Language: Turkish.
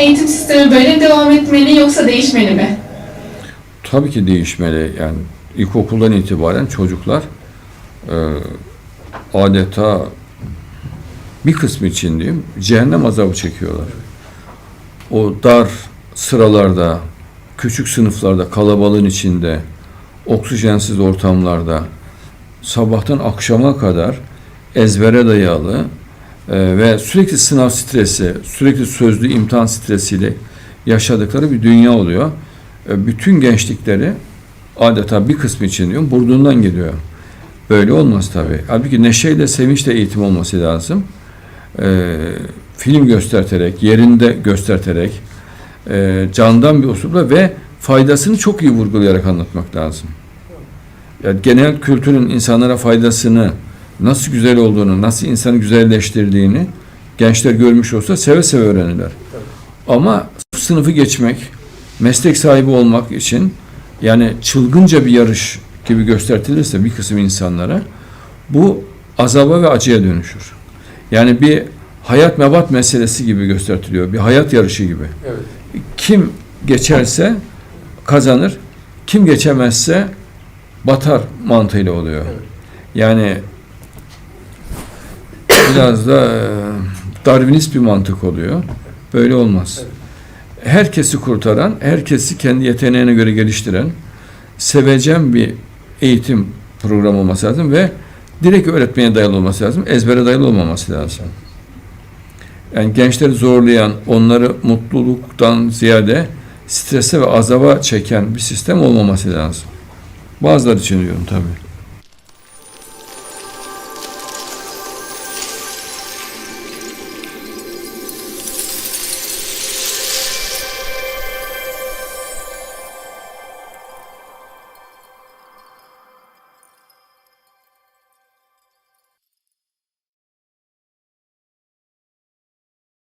eğitim sistemi böyle devam etmeli yoksa değişmeli mi? Tabii ki değişmeli. Yani ilkokuldan itibaren çocuklar e, adeta bir kısmı için diyeyim cehennem azabı çekiyorlar. O dar sıralarda, küçük sınıflarda, kalabalığın içinde, oksijensiz ortamlarda sabahtan akşama kadar ezbere dayalı e, ve sürekli sınav stresi, sürekli sözlü imtihan stresiyle yaşadıkları bir dünya oluyor. E, bütün gençlikleri adeta bir kısmı için diyorum burnundan geliyor. Böyle olmaz tabii. Halbuki neşeyle, sevinçle eğitim olması lazım. E, film gösterterek, yerinde gösterterek, e, candan bir usulla ve faydasını çok iyi vurgulayarak anlatmak lazım. Yani genel kültürün insanlara faydasını, nasıl güzel olduğunu, nasıl insanı güzelleştirdiğini gençler görmüş olsa seve seve öğrenirler. Ama sınıfı geçmek, meslek sahibi olmak için yani çılgınca bir yarış gibi göstertilirse bir kısım insanlara bu azaba ve acıya dönüşür. Yani bir hayat mebat meselesi gibi göstertiliyor. Bir hayat yarışı gibi. Evet. Kim geçerse kazanır, kim geçemezse batar mantığıyla oluyor. Evet. Yani biraz da e, Darwinist bir mantık oluyor. Böyle olmaz. Herkesi kurtaran, herkesi kendi yeteneğine göre geliştiren, sevecen bir eğitim programı olması lazım ve direkt öğretmeye dayalı olması lazım, ezbere dayalı olmaması lazım. Yani gençleri zorlayan, onları mutluluktan ziyade strese ve azaba çeken bir sistem olmaması lazım. Bazıları için diyorum tabii.